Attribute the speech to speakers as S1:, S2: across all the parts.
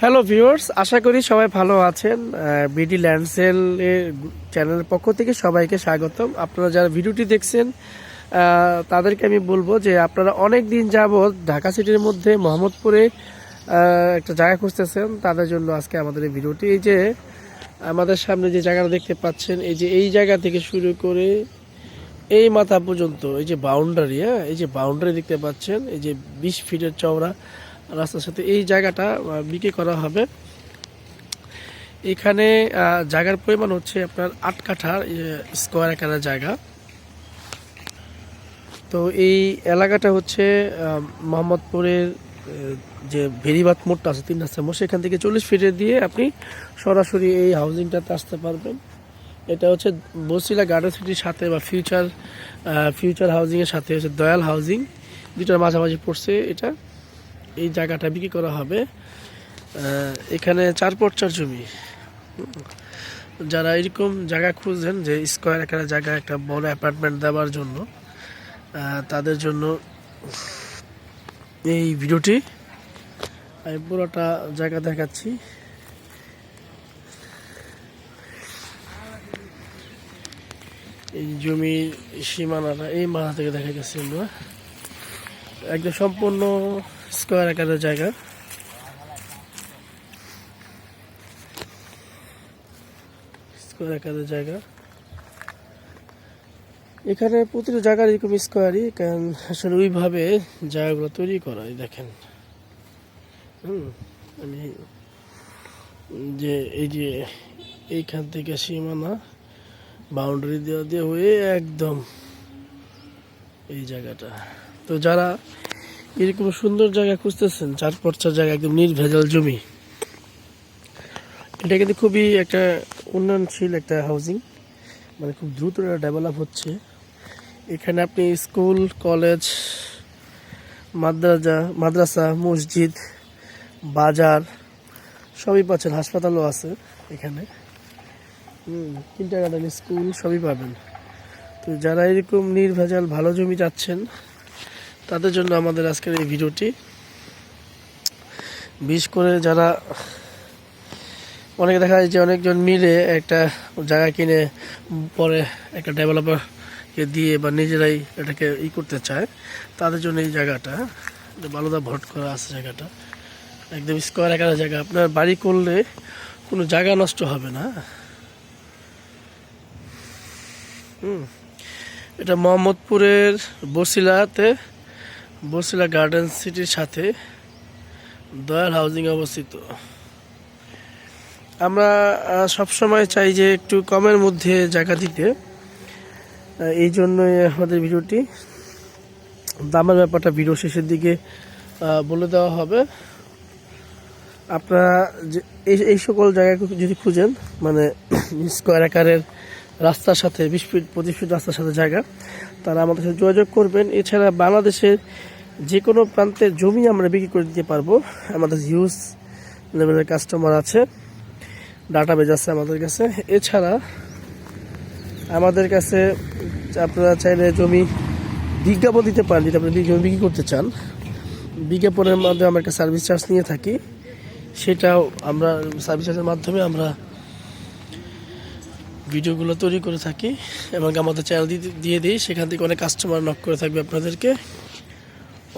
S1: Hello viewers আশা করি সবাই ভালো আছেন। বিডি ল্যান্ডসেল চ্যানেলের পক্ষ থেকে সবাইকে স্বাগতম। আপনারা যারা ভিডিওটি দেখছেন তাদেরকে আমি বলব যে আপনারা অনেক দিন যাবৎ ঢাকা সিটির মধ্যে মোহাম্মদপুরে একটা জায়গা খুঁজতেছেন। তাদের জন্য আজকে আমাদের এই ভিডিওটি। এই যে আমাদের সামনে যে জায়গাটা দেখতে পাচ্ছেন, এই যে এই জায়গা থেকে শুরু করে এই মাথা পর্যন্ত, এই যে বাউন্ডারি হ্যাঁ? এই যে বাউন্ডারি দেখতে পাচ্ছেন, এই যে বিশ ফিটের চওড়া। রাস্তার সাথে এই জায়গাটা বিক্রি করা হবে। এখানে জায়গার পরিমাণ হচ্ছে আপনার আট কাঠার স্কোয়ার আকারের জায়গা। তো এই এলাকাটা হচ্ছে মোহাম্মদপুরের যে ভেরিবাত মোড়টা আছে, তিন রাস্তার মোড়, সেখান থেকে চল্লিশ ফিটে দিয়ে আপনি সরাসরি এই হাউজিংটাতে আসতে পারবেন। এটা হচ্ছে বসিলা গার্ডেন সিটির সাথে বা ফিউচার ফিউচার হাউজিংয়ের সাথে হচ্ছে দয়াল হাউজিং দুটার মাঝামাঝি পড়ছে এটা। এই জায়গাটা বিক্রি করা হবে। এখানে চার পর্চার জমি। যারা এরকম জায়গা খুঁজছেন যে স্কোয়ার আকারের জায়গা, একটা বড় অ্যাপার্টমেন্ট দেওয়ার জন্য তাদের জন্য এই ভিডিওটি আমি পুরোটা জায়গা দেখাচ্ছি। এই জমির সীমানাটা এই মাথা থেকে দেখা গেছে আমরা। একদম সম্পূর্ণ স্কোয়ার আকারের জায়গা। স্কোয়ার আকারের জায়গা। এখানে প্রতিটা জায়গার এরকম স্কোয়ারই, কারণ আসলে ওইভাবে জায়গাগুলো তৈরি করা দেখেন। হুম, আমি যে এই যে এইখান থেকে সীমানা বাউন্ডারি দেওয়া দিয়ে হয়ে একদম এই জায়গাটা। তো যারা এরকম সুন্দর জায়গা খুঁজতেছেন, চার পর্চার জায়গা একদম নির্ভেজাল জমি, এটা কিন্তু খুবই একটা উন্নয়নশীল একটা হাউজিং মানে খুব দ্রুত এটা ডেভেলপ হচ্ছে। এখানে আপনি স্কুল কলেজ মাদ্রাসা মাদ্রাসা, মসজিদ, বাজার, সবই পাচ্ছেন, হাসপাতালও আছে এখানে। কিন্টার গার্ডেন স্কুল সবই পাবেন। তো যারা এরকম নির্ভেজাল ভালো জমি যাচ্ছেন তাদের জন্য আমাদের আজকের এই ভিডিওটি। বিশেষ করে যারা অনেকে দেখা যায় যে অনেকজন মিলে একটা জায়গা কিনে পরে একটা ডেভেলপারকে দিয়ে বা নিজেরাই এটাকে ই করতে চায়, তাদের জন্য এই জায়গাটা ভালোদা ভোট করা আছে জায়গাটা, একদম স্কোয়ার আকারের জায়গা। আপনার বাড়ি করলে কোনো জায়গা নষ্ট হবে না। হুম। এটা মোহাম্মদপুরের বসিলাতে বসিলা গার্ডেন সিটির সাথে দয়াল হাউজিং অবস্থিত। আমরা সবসময় চাই যে একটু কমের মধ্যে জায়গা দিতে। এই জন্যই আমাদের ভিডিওটি। দামের ব্যাপারটা ভিডিও শেষের দিকে বলে দেওয়া হবে। আপনারা এই সকল জায়গা যদি খুঁজেন মানে স্কোয়ার আকারের রাস্তার সাথে বিশ ফিট পঁচিশ ফিট রাস্তার সাথে জায়গা। তারা আমাদের সাথে যোগাযোগ করবেন। এছাড়া বাংলাদেশের যে কোনো প্রান্তের জমি আমরা বিক্রি করে দিতে পারব। আমাদের হিউজ লেভেলের কাস্টমার আছে। ডাটাবেজ আছে আমাদের কাছে। এছাড়া আমাদের কাছে আপনারা চাইলে জমি বিজ্ঞাপন দিতে পারেন, যদি আপনি জমি বিক্রি করতে চান। বিজ্ঞাপনের মাধ্যমে আমরা একটা সার্ভিস চার্জ নিয়ে থাকি। সেটাও আমরা সার্ভিস চার্জের মাধ্যমে আমরা ভিডিওগুলো তৈরি করে থাকি এবং আমাদের চ্যানেল দিয়ে দিই। সেখান থেকে অনেক কাস্টমার নক করে থাকবে আপনাদেরকে।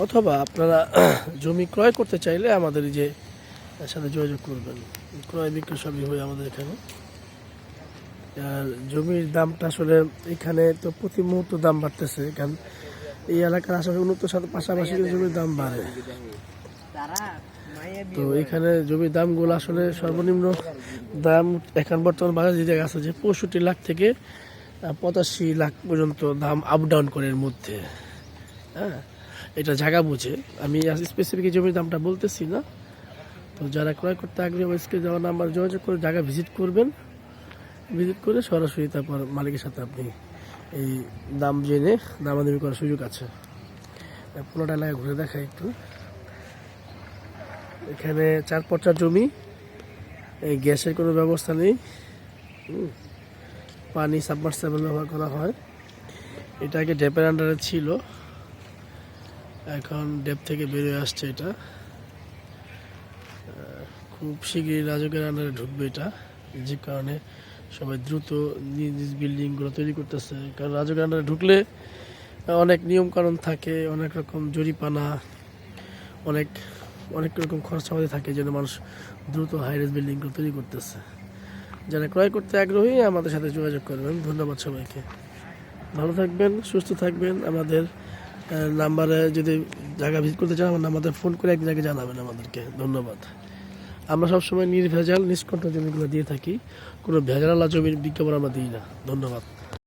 S1: অথবা আপনারা জমি ক্রয় করতে চাইলে আমাদের যে সাথে যোগাযোগ করবেন। ক্রয় বিক্রয় সবই হয় আমাদের এখানে। আর জমির দামটা আসলে এখানে তো প্রতি মুহূর্ত দাম বাড়তেছে। কারণ এই এলাকার আসলে উন্নত সাথে পাশাপাশি জমির দাম বাড়ে। তো এখানে জমির দামগুলো আসলে সর্বনিম্ন দাম এখন বর্তমান বাজারে যে জায়গা আছে যে পঁয়ষট্টি লাখ থেকে পঁচাশি লাখ পর্যন্ত দাম আপ ডাউন করে এর মধ্যে। হ্যাঁ এটা জায়গা বুঝে। আমি স্পেসিফিক জমির দামটা বলতেছি না। তো যারা ক্রয় করতে আগ্রহী ওয়েসকে যাওয়ার নাম্বার যোগাযোগ করে জায়গা ভিজিট করবেন। ভিজিট করে সরাসরি তারপর মালিকের সাথে আপনি এই দাম জেনে দামাদামি করার সুযোগ আছে। পুরোটা এলাকায় ঘুরে দেখায় একটু। এখানে চার পচার জমি। এই গ্যাসের কোনো ব্যবস্থা নেই। পানি সাবমার্সেবল ব্যবহার করা হয়। এটা আগে ডেপের আন্ডারে ছিল। এখন ডেপ থেকে বেরিয়ে আসছে এটা। খুব শীঘ্রই রাজকের আন্ডারে ঢুকবে এটা। যে কারণে সবাই দ্রুত নিজ নিজ বিল্ডিংগুলো তৈরি করতেছে। কারণ রাজকের আন্ডারে ঢুকলে অনেক নিয়মকানুন থাকে, অনেক রকম জরিপানা, অনেক অনেক রকম খরচাপাতি থাকে যেন মানুষ দ্রুত হাইরেজ বিল্ডিংগুলো তৈরি করতেছে। যারা ক্রয় করতে আগ্রহী, আমাদের সাথে যোগাযোগ করবেন। ধন্যবাদ সবাইকে। ভালো থাকবেন, সুস্থ থাকবেন। আমাদের নাম্বারে যদি জায়গা ভিজিট করতে চান, আমার নাম্বারে ফোন করে এক জায়গায় জানাবেন আমাদেরকে। ধন্যবাদ। আমরা সবসময় নির্ভেজাল, নিষ্কণ্ঠ জমিগুলো দিয়ে থাকি। কোনো ভেজালা জমির বিজ্ঞাপন আমরা দিই না। ধন্যবাদ।